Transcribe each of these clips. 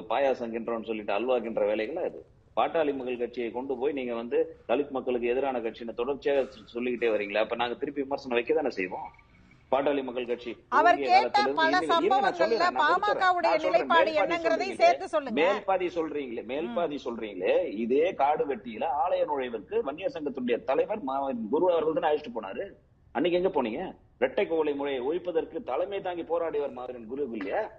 பாயாசம் கின்றோம்னு சொல்லிட்டு அல்வா கின்ற வேலைகளா இது? பாட்டாளி மக்கள் கட்சியை கொண்டு போய் நீங்க வந்து தலித் மக்களுக்கு எதிரான கட்சின்னு தொடர்ச்சியாக சொல்லிக்கிட்டே வரீங்களா? அப்ப நாங்க திருப்பி விமர்சனம் வைக்க தானே செய்வோம்? பாட்டாளி மக்கள் கட்சி அவர் துவங்கிய கேட்ட காலத்திலிருந்து பல இன்னைக்கு- இருங்க, நான் சம்பவங்கள்ல சொல்றேன், நான் பாமகவுடைய நான் சொல்றேன். நிலைப்பாடு மேல் பாதி என்னங்கிறதை சொல்றீங்களே. சேர்த்து சொல்லுங்க. மேல் பாதி சொல்றீங்களே? இதே காடு வெட்டியில ஆலய நுழைவுக்கு வன்னியர் சங்கத்துடைய தலைவர் குரு அவர்கள் தானே அழைச்சிட்டு போனாரு? அன்னைக்கு எங்க போனீங்க? இரட்டை கோவலை முறையை ஒழிப்பதற்கு தலைமை தாங்கி போராடியவர் மாதிரின் குரு இல்லையா?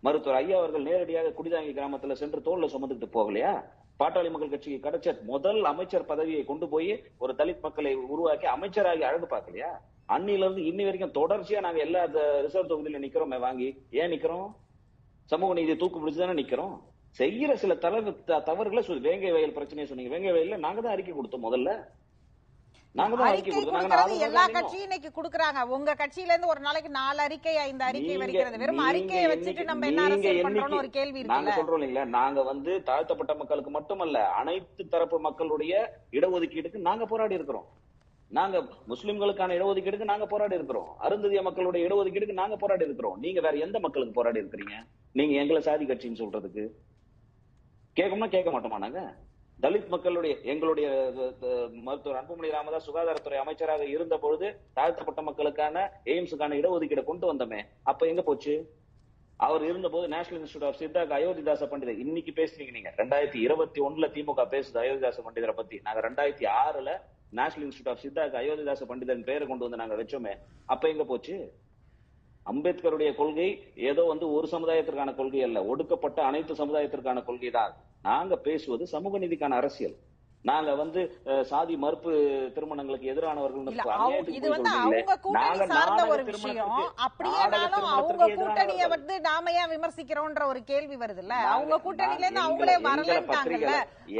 மருத்துவர் ஐயா அவர்கள் நேரடியாக குடிதாங்கி கிராமத்துல சென்று தோல்ல சுமந்துட்டு போகலையா? பாட்டாளி மக்கள் கட்சிக்கு கிடைச்ச முதல் அமைச்சர் பதவியை கொண்டு போய் ஒரு தலித் மக்களை உருவாக்கி அமைச்சராகி அழகு பார்க்கலையா? அன்னில இருந்து இன்னி வரைக்கும் தொடர்ச்சியா நாங்க எல்லா ரிசர்வ் தொகுதியில நிக்கிறோமே வாங்கி. ஏன் நிக்கிறோம்? சமூக நீதி தூக்கு பிடிச்சு தானே நிக்கிறோம்? செய்யற சில தவறு த- தவறுகளை சொல்லி வேங்கை வயல் பிரச்சனையை சொன்னீங்க. வேங்கை வயல்ல நாங்க தான் அறிக்கை கொடுத்தோம் முதல்ல. எல்லா கட்சியும் இன்னைக்கு குடுக்குறாங்க. உங்க கட்சியில இருந்து ஒரு நாளைக்கு நாலு அறிக்கை ஐந்து அறிக்கை வருகிறது வெறும் அறிக்கையை வச்சுட்டு நம்ம என்ன அரசியல் பண்றோம்னு ஒரு கேள்வி நாங்க சொல்றோம் இல்லைங்களா? நாங்க வந்து தாழ்த்தப்பட்ட மக்களுக்கு மட்டுமல்ல அனைத்து தரப்பு மக்களுடைய இடஒதுக்கீடுக்கு நாங்க போராடி இருக்கிறோம். நாங்க முஸ்லிம்களுக்கான இடஒதுக்கீடுக்கு நாங்க போராடி இருக்கிறோம். அருந்ததிய மக்களுடைய இடஒதுக்கீடுக்கு நாங்க போராடி இருக்கிறோம். நீங்க வேற எந்த மக்களுக்கு போராடி இருக்கிறீங்க? நீங்க எங்களை சாதி கட்சின்னு சொல்றதுக்கு. கேட்கணும்னா கேட்க மாட்டோமா நாங்க? தலித் மக்களுடைய எங்களுடைய மருத்துவர் அன்புமணி ராமதாஸ் சுகாதாரத்துறை அமைச்சராக இருந்த பொழுது தாழ்த்தப்பட்ட மக்களுக்கான எய்ம்ஸுக்கான இடஒதுக்கீடு கொண்டு வந்தோமே. அப்ப எங்க போச்சு? அவர் இருந்தபோது நேஷனல் இன்ஸ்டியூட் ஆஃப் சித்தாக்கு அயோத்திதாச பண்டிதர். இன்னைக்கு பேசுறீங்க நீங்க. ரெண்டாயிரத்தி இருபத்தி ஒண்ணுல திமுக பேசுது அயோத்திதாச பண்டிதரை பத்தி. நாங்க ரெண்டாயிரத்தி ஆறுல நேஷனல் இன்ஸ்டியூட் ஆஃப் சித்தாக்கு அயோத்திதாச பண்டிதன் பேரை கொண்டு வந்து நாங்க வச்சோமே. அப்ப எங்க போச்சு? அம்பேத்கருடைய கொள்கை ஏதோ வந்து ஒரு சமுதாயத்திற்கான கொள்கை அல்ல. ஒடுக்கப்பட்ட அனைத்து சமுதாயத்திற்கான கொள்கை தான் நாங்க பேசுவது சமூக நீதிக்கான அரசியல். நாங்க வந்து சாதி மறுப்பு திருமணங்களுக்கு எதிரானவர்கள் இல்ல இது வந்து அவங்க கூட்டணி சார்ந்த ஒரு விஷயம். அப்படியேனாலும் அவங்க கூட்டணிய வந்து நாம ஏன் விமர்சிக்கிறோம்ன்ற ஒரு கேள்வி வருதுல்ல? அவங்க கூட்டணியில இருந்து அவங்களே வரலன்ட்டாங்கல்ல?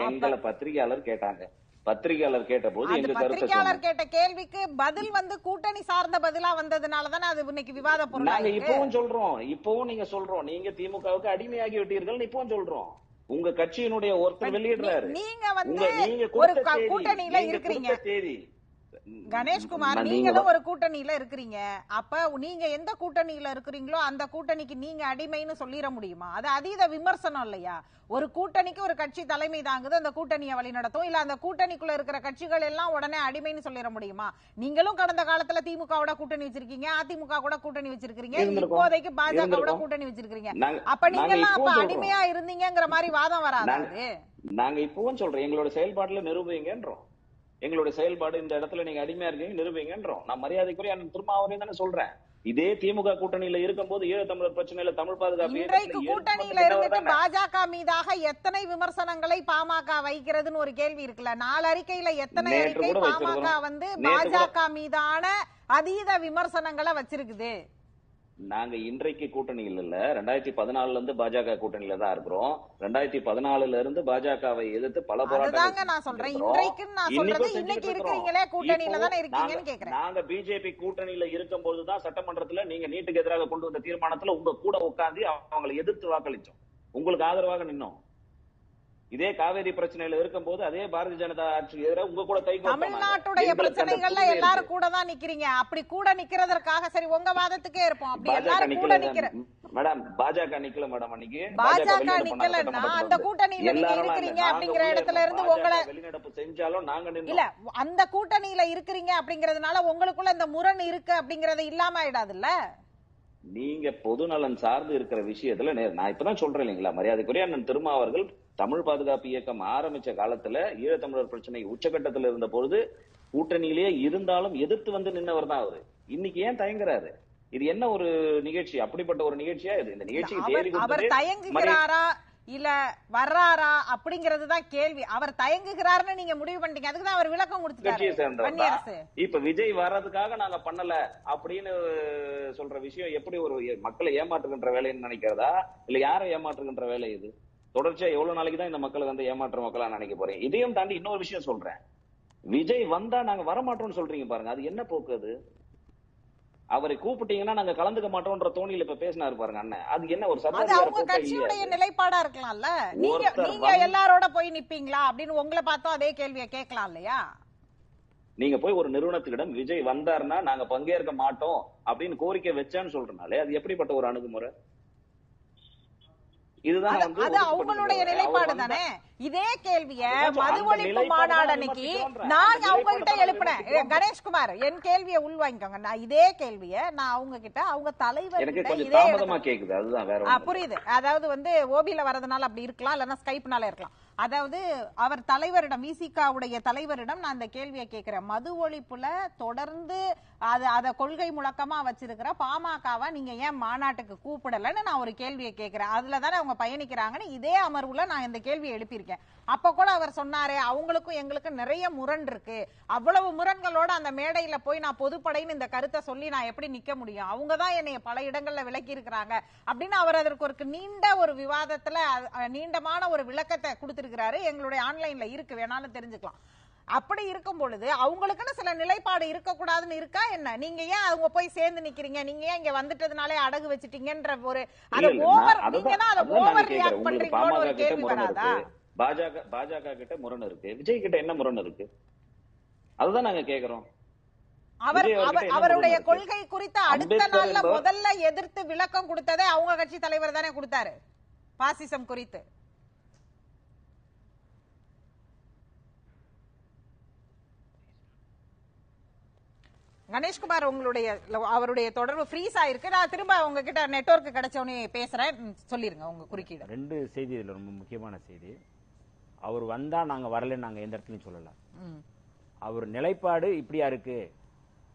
எங்களை பத்திரிகையாளர் கேட்டாங்க. பத்திரிகையாளர் கேட்ட போது எங்க பத்திரிகையாளர். கேட்ட கேள்விக்கு பதில் வந்து கூட்டணி சார்ந்த பதிலா வந்ததுனால தானே அது இன்னைக்கு விவாத பொருளா நாங்க இப்பவும் சொல்றோம். இப்பவும் நீங்க சொல்றோம். நீங்க திமுகவுக்கு அடிமையாகி விட்டீர்கள் இப்பவும் சொல்றோம். உங்க கட்சியினுடைய ஒருத்தர் வெளியிடுறாரு. நீங்க வந்து ஒரு கூட்டணியில இருக்கிறீங்க. தேதி. கணேஷ்குமார் நீங்களும் நீங்க ஒரு கூட்டணியில இருக்கிறீங்க. அப்ப நீங்க எந்த கூட்டணியில இருக்கிறீங்களோ அந்த கூட்டணிக்கு நீங்க அடிமைன்னு சொல்லிட முடியுமா? அது அதீத விமர்சனம் இல்லையா? ஒரு கூட்டணிக்கு ஒரு கட்சி தலைமை தாங்குது அந்த கூட்டணியை வழிநடத்தும் இல்ல அந்த கூட்டணிக்குள்ள இருக்கிற கட்சிகள் எல்லாம் உடனே அடிமைன்னு சொல்லிட முடியுமா? நீங்களும் கடந்த காலத்துல திமுகவோட கூட்டணி வச்சிருக்கீங்க அதிமுக கூட கூட்டணி வச்சிருக்கீங்க. இப்போதைக்கு பாஜகவோட. கூட்டணி வச்சிருக்கீங்க அப்ப நீங்க எல்லாம் அப்ப அடிமையா இருந்தீங்கங்கிற மாதிரி வாதம் வராது நாங்க இப்பவும் சொல்றோம். எங்களோட செயல்பாட்டுல நிரூபிங்கன்றோம் எங்களுடைய செயல்பாடு இந்த இடத்துல நீங்க அடிமையா இருக்கீங்க நிரூபிங்கன்றோம் நான் மரியாதைக்குரிய திருமாவளவன் தானே சொல்றேன் இதே திமுக கூட்டணியில இருக்கும்போது ஈழ தமிழர் பிரச்சனையில தமிழ் பாதுகாப்பு இன்றைக்கு கூட்டணியில இருந்துட்டு தானே. பாஜக மீதாக எத்தனை விமர்சனங்களை பாமக வைக்கிறதுன்னு ஒரு கேள்வி இருக்குல்ல நாலு அறிக்கையில எத்தனை அறிக்கை பாமக. வந்து பாஜக மீதான அதீத விமர்சனங்களை வச்சிருக்குது நாங்க இன்றைக்கு கூட்டணியில் இல்ல. ரெண்டாயிரத்தி பதினாலுல இருந்து பாஜக கூட்டணியில தான் இருக்கிறோம். ரெண்டாயிரத்தி பதினாலுல இருந்து பாஜகவை எதிர்த்து பல போராட்டங்கள் நான் சொல்றேன். இன்னைக்கு. இருக்கிறீங்களே கூட்டணியில தானே இருக்கீங்கன்னு நாங்க- கேக்குறேன். நாங்க பிஜேபி கூட்டணியில இருக்கும் பொழுதுதான் சட்டமன்றத்துல நீங்க நீட்டுக்கு எதிராக கொண்டு வந்த தீர்மானத்துல உங்க கூட உட்கார்ந்து அவங்களை எதிர்த்து வாக்களிச்சோம். உங்களுக்கு ஆதரவாக நின்னோம். இதே காவேரி பிரச்சனையில இருக்கும்போது அதே பாரதிய ஜனதா ஆட்சிக்கு எதிராக உங்க கூட கை. தமிழ்நாட்டுடைய பிரச்சனைகள்ல எல்லாரும். கூட தான் நிக்கிறீங்க அப்படி கூட நிக்கிறதற்காக சரி உங்க வாதத்துக்கே இருப்போம் அப்படி எல்லாரும் கூட நிக்கிற மேடம் பாஜக நிக்கல மேடம் அன்னைக்கு பாஜக நிக்கலன்னா அந்த. கூட்டணியில நீங்க இருக்கிறீங்க அப்படிங்கிற இடத்துல இருந்து. உங்களை வெளிநடப்பு செஞ்சாலும் நாங்க இல்ல அந்த கூட்டணியில இருக்கிறீங்க அப்படிங்கறதுனால உங்களுக்குள்ள இந்த முரண் இருக்கு அப்படிங்கறது இல்லாம ஆயிடாதுல்ல நீங்க பொதுநலன் சார்ந்து இருக்கிற விஷயத்துல நான் இப்பதான் சொல்றேன் இல்லைங்களா மரியாதைக்குரிய அண்ணன் திருமா அவர்கள் தமிழ் பாதுகாப்பு இயக்கம் ஆரம்பிச்ச காலத்துல ஈழத்தமிழர் பிரச்சனை உச்சகட்டத்துல இருந்த பொழுது கூட்டணியிலேயே இருந்தாலும் எதிர்த்து வந்து நின்னவர் தான் அவரு. இன்னைக்கு ஏன் தயங்குறாரு? இது என்ன ஒரு நிகழ்ச்சி? அப்படிப்பட்ட ஒரு நிகழ்ச்சியா இது? இந்த நிகழ்ச்சிக்கு அவர் தயங்குகிறாரா இல்ல வர்றாரா அப்படிங்கிறது தான் கேள்வி. அவர் தயங்குகிறாருன்னு நீங்க முடிவு பண்ணிட்டீங்க. அதுக்கு தான் அவர் விளக்கம் கொடுத்துட்டாரு. இப்ப விஜய் வர்றதுக்காக நாங்க பண்ணல அப்படின்னு சொல்ற விஷயம் எப்படி ஒரு மக்களை ஏமாற்றுகின்ற வேலைன்னு நினைக்கிறதா? இல்ல யாரை ஏமாற்றுகின்ற வேலை இது? தொடர்ச்சியா எவ்வளவு நாளைக்கு தான் இந்த மக்களை வந்து ஏமாற்ற மக்களா நினைக்க போறேன். இதையும் தாண்டி இன்னொரு விஷயம் சொல்றேன். விஜய் வந்தா நாங்க வரமாட்டோம்னு சொல்றீங்க பாருங்க. அது என்ன போக்கு அது? அவரை கூப்பிட்டீங்கன்னா நாங்க கலந்துக்க மாட்டோம்ன்ற தோணியில இப்ப பேசினாரு பாருங்க அண்ணன். அது என்ன ஒரு சர்வாதிகார? நிலைப்பாடா இருக்கலாம்ல? நீங்க நீங்க எல்லாரோட போய் நிப்பீங்களா? அப்படின்னு உங்களை பார்த்தோம் அதே கேள்வியை கேட்கலாம் இல்லையா? நீங்க போய் ஒரு நிறுவனத்துக்கிடம் விஜய் வந்தாருன்னா நாங்க பங்கேற்க மாட்டோம் அப்படின்னு கோரிக்கை வச்சேன்னு சொல்றனாலே அது எப்படிப்பட்ட ஒரு அணுகுமுறை? இதுதான் அது-. அவங்களுடைய நிலைப்பாடு தானே இதே கேள்விய மது ஒழிப்பு மாநாடு அன்னைக்கு. நான் அவங்க கிட்ட எழுப்பினேன். கணேஷ்குமார் என் கேள்வியை உள்வாங்கிக்கோங்க நான் இதே கேள்விய நான் அவங்க கிட்ட அவங்க தலைவர் கிட்ட இதே. புரியுது அதாவது வந்து ஓபில வரதுனால அப்படி இருக்கலாம் இல்லைன்னா ஸ்கைப்னால இருக்கலாம் அதாவது அவர் தலைவரிடம் விசிகாவுடைய தலைவரிடம் நான் அந்த கேள்வியை கேட்கிறேன். மது ஒழிப்புல தொடர்ந்து அது அதை கொள்கை முழக்கமா வச்சிருக்கிற பாமகவை நீங்க ஏன் மாநாட்டுக்கு கூப்பிடலன்னு நான் ஒரு கேள்வியை கேட்கிறேன். அதுல தானே அவங்க பயணிக்கிறாங்கன்னு இதே அமர்வுல நான் இந்த கேள்வியை எழுப்பியிருக்கேன். அப்ப கூட அவர் சொன்னாரு அவங்களுக்கும் எங்களுக்கும் நிறைய முரண் இருக்கு. அவ்வளவு முரண்களோட அந்த மேடையில போய் நான் பொதுப்படைன்னு இந்த கருத்தை சொல்லி நான் எப்படி நிக்க முடியும்? அவங்க தான் என்னைய பல இடங்கள்ல விளக்கி இருக்கிறாங்க அப்படின்னு அவர் அதற்கு ஒரு நீண்ட ஒரு விவாதத்துல நீண்டமான ஒரு விளக்கத்தை கொடுத்திருக்கிறாரு. எங்களுடைய ஆன்லைன்ல இருக்கு வேணாலும் தெரிஞ்சுக்கலாம். அப்படி இருக்கும் பொழுது அவங்களுக்குன்னு சில நிலைப்பாடு இருக்க கூடாதுன்னு இருக்கா என்ன? நீங்க ஏன் அவங்க போய் சேர்ந்து நிக்கிறீங்க? நீங்க ஏன் இங்க வந்துட்டதுனாலே அடகு வச்சுட்டீங்கன்ற ஒரு அத ஓவர் நீங்க தான் அதை ஓவர். ரியாக்ட் பண்றீங்களோன்னு ஒரு கேள்வி வராதா? பாஜக பாஜக கிட்ட முரண் இருக்கு. விஜய் கிட்ட என்ன முரண் இருக்கு? அதுதான் நாங்க கேக்குறோம். அவர் அவருடைய? கொள்கை குறித்த அடுத்த நாள்ல முதல்ல எதிர்த்து விளக்கம் கொடுத்ததே அவங்க கட்சி தலைவர் தானே கொடுத்தாரு. பாசிசம் குறித்து. கணேஷ்குமார் உங்களுடைய அவருடைய தொடர்பு ஃப்ரீஸ் ஆயிருக்கு. நான் திரும்ப உங்ககிட்ட நெட்வொர்க் கிடைச்ச உடனே பேசுறேன். சொல்லிருங்க உங்க குறுக்கீடு. ரெண்டு செய்தி இதில் ரொம்ப முக்கியமான செய்தி. அவர் வந்தா நாங்க வரலன்னு நாங்க எந்த இடத்துலையும் சொல்லல. ம். அவர் நிலைப்பாடு இப்படியா இருக்கு?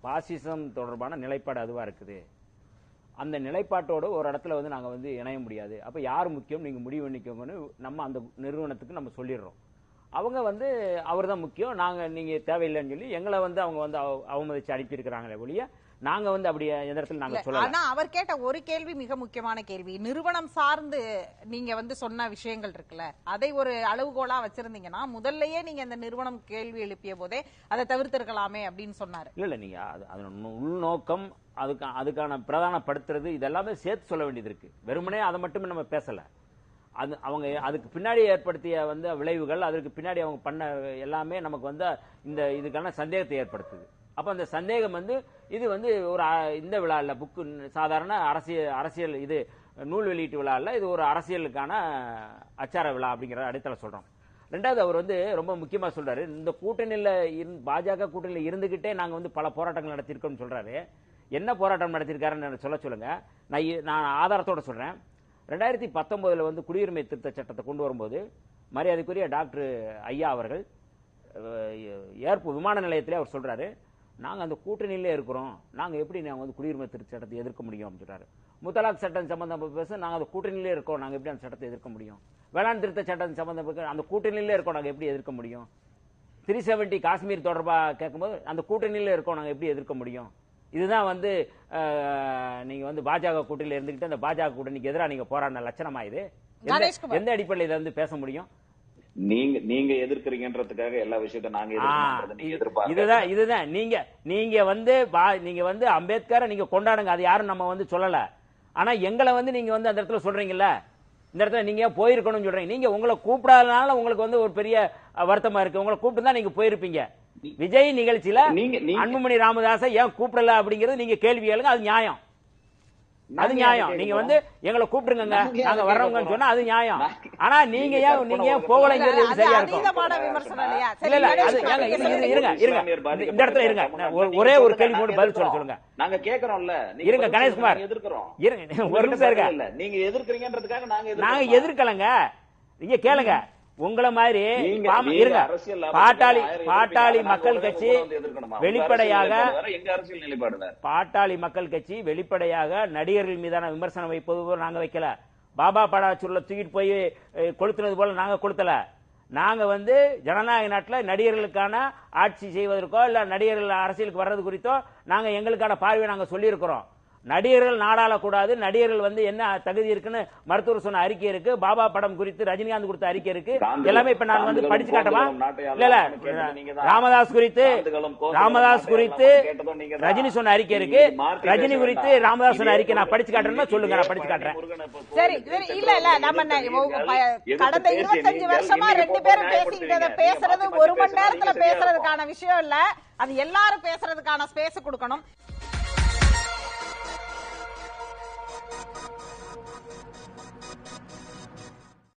பாசிசம் தொடர்பான நிலைப்பாடு அதுவா இருக்குது? அந்த நிலைப்பாட்டோட ஒரு இடத்துல வந்து நாங்க வந்து இணைய முடியாது. அப்ப யார் முக்கியம்? நீங்க முடிவு பண்ணிக்கோங்கன்னு நம்ம அந்த நிறுவனத்துக்கு நம்ம சொல்லிடுறோம். அவங்க வந்து அவர் தான் முக்கியம். நாங்க நீங்க தேவையில்லைன்னு சொல்லி எங்களை வந்து அவங்க வந்து அவ- அவமதிச்சு அனுப்பியிருக்கிறாங்களே ஒழிய நாங்க வந்து அப்படி இடத்துல நாங்க இல்ல, சொல்லல. ஆனா அவர் கேட்ட ஒரு கேள்வி மிக முக்கியமான கேள்வி. நிறுவனம் சார்ந்து நீங்க வந்து சொன்ன விஷயங்கள் இருக்குல்ல அதை ஒரு அளவுகோலா வச்சிருந்தீங்கன்னா முதல்லயே நீங்க இந்த நிறுவனம் கேள்வி எழுப்பிய போதே அதை தவிர்த்திருக்கலாமே அப்படின்னு சொன்னாரு. இல்ல இல்ல நீங்க அது அதன் உள்நோக்கம் அதுக்கு அதுக்கான பிரதானப்படுத்துறது இதெல்லாமே சேர்த்து சொல்ல வேண்டியது இருக்கு. வெறுமனே அதை மட்டுமே நம்ம பேசல. அது அவங்க அதுக்கு பின்னாடி ஏற்படுத்திய வந்து விளைவுகள் அதற்கு பின்னாடி அவங்க பண்ண எல்லாமே நமக்கு வந்து இந்த இதுக்கான சந்தேகத்தை ஏற்படுத்துது. அப்போ அந்த சந்தேகம் வந்து இது வந்து ஒரு இந்த விழா இல்லை புக்கு சாதாரண அரசியல் அரசியல் இது நூல் வெளியீட்டு விழா இல்லை இது ஒரு அரசியலுக்கான அச்சார விழா அப்படிங்கிற அடித்தள சொல்கிறோம் ரெண்டாவது அவர் வந்து ரொம்ப முக்கியமாக சொல்கிறாரு இந்த கூட்டணியில் இருந்- பாஜக கூட்டணியில் இருந்துக்கிட்டே நாங்கள் வந்து பல போராட்டங்கள் நடத்தியிருக்கோம்னு சொல்கிறாரு என்ன போராட்டம் நடத்தியிருக்காருன்னு சொல்ல சொல்லுங்கள் நான் நான் ஆதாரத்தோட சொல்கிறேன் ரெண்டாயிரத்தி பத்தொன்பதில் வந்து குடியுரிமை திருத்த சட்டத்தை கொண்டு வரும்போது மரியாதைக்குரிய டாக்டர் ஐயா அவர்கள் ஏற்பு விமான நிலையத்திலே அவர் சொல்கிறாரு நாங்கள் அந்த கூட்டணியிலே இருக்கிறோம். நாங்கள் எப்படி நாங்கள் வந்து குடியுரிமை திருத்த சட்டத்தை எதிர்க்க முடியும்? அப்படின்னு சொல்கிறாரு முத்தலாக் சட்டம் சம்பந்தம் பேச நாங்கள் அந்த கூட்டணியிலே இருக்கோம். நாங்கள் எப்படி அந்த சட்டத்தை எதிர்க்க முடியும்? வேளாண் திருத்த சட்டம் சம்பந்தம் அந்த கூட்டணியிலே இருக்கோம். நாங்கள் எப்படி எதிர்க்க முடியும்? த்ரீ செவன்ட்டி காஷ்மீர் தொடர்பாக கேட்கும்போது அந்த கூட்டணியில இருக்கோம். நாங்கள் எப்படி எதிர்க்க முடியும்? இதுதான் வந்து நீங்க வந்து பாஜக கூட்டணியில இருந்துகிட்டு அந்த பாஜக கூட்டணிக்கு எதிராக நீங்க போராடின லட்சணமா இது? எந்த- அடிப்படையில இதை வந்து பேச முடியும்? நீங்க நீங்க எதிர்க்கிறீங்கன்றதுக்காக எல்லா விஷயத்தையும் நாங்க இதுதான் இதுதான். நீங்க நீங்க வந்து பா- நீங்க வந்து அம்பேத்கரை நீங்க கொண்டாடுங்க. அது யாரும் நம்ம வந்து சொல்லல. ஆனா எங்களை வந்து நீங்க வந்து அந்த இடத்துல சொல்றீங்கல்ல? இந்த இடத்துல நீங்க போயிருக்கணும்னு சொல்றீங்க? நீங்க உங்களை கூப்பிடாதனால உங்களுக்கு வந்து ஒரு பெரிய வருத்தமா இருக்கு. உங்களை கூப்பிட்டு தான் நீங்க போயிருப்பீங்க. விஜய் நிகழ்ச்சியில அன்புமணி ராமதாஸை ஏன் கூப்பிடல அப்படிங்கிறது நீங்க கேள்வி கேளுங்க. அது நியாயம். அது நியாயம். நீங்க? வந்து எங்களை கூப்பிடுங்க நாங்க வர்றவங்கன்னு? சொன்னா அது நியாயம். ஆனா நீங்க ஏன் நீங்க ஏன் போகலைங்கிறது சரியா இருக்கும். அதீதமான விமர்சனம் இல்லையா? சரி, இல்ல இல்ல இருங்க. இருங்க இந்த- இடத்துல இருங்க. ஒரு- ஒரே கேள்வி மட்டும் பதில் சொல்ல. சொல்லுங்க. நாங்க கேக்குறோம்ல இருங்க, கணேஷ்குமார். எதிர்க்கிறோம். இருங்க ஒரு நிமிஷம் இருங்க. நீங்க எதிர்க்கிறீங்கன்றதுக்காக நாங்க நாங்க எதிர்க்கலங்க. நீங்க கேளுங்க. உங்கள மாதிரி இருங்க பாட்டாளி பாட்டாளி. மக்கள் கட்சி வெளிப்படையாக. பாட்டாளி மக்கள் கட்சி வெளிப்படையாக நடிகர்கள் மீதான விமர்சனம் வைப்பது போல நாங்க வைக்கல பாபா படாச்சுருல தூக்கிட்டு போய் கொளுத்துனது போல நாங்க கொளுத்தல நாங்க வந்து ஜனநாயக நாட்டுல நடிகர்களுக்கான ஆட்சி செய்வதற்கோ இல்ல நடிகர்கள் அரசியலுக்கு வர்றது குறித்தோ நாங்க எங்களுக்கான பார்வையை நாங்க சொல்லியிருக்கிறோம் நடிகர்கள் நாடாளக்கூடாது நடிகர்கள் வந்து என்ன தகுதி இருக்குன்னு மருத்துவர் சொன்ன அறிக்கை இருக்கு பாபா படம் குறித்து ரஜினிகாந்த் கொடுத்த அறிக்கை இருக்கு எல்லாமே இப்ப நான் வந்து படிச்சு காட்டவா இல்ல இல்ல. ராமதாஸ் குறித்து ராமதாஸ் குறித்து. ரஜினி சொன்ன அறிக்கை இருக்கு ரஜினி குறித்து. ராமதாஸ் சொன்ன அறிக்கை நான் படிச்சு காட்டுறேன்னா சொல்லுங்க நான் படிச்சு காட்டுறேன் சரி இல்ல இல்ல நம்ம கடந்த இருபத்தஞ்சு வருஷமா ரெண்டு பேரும் நீங்க பேசுறது ஒரு மணி நேரத்துல. பேசுறதுக்கான விஷயம் இல்ல அது எல்லாரும் பேசுறதுக்கான ஸ்பேஸ் கொடுக்கணும்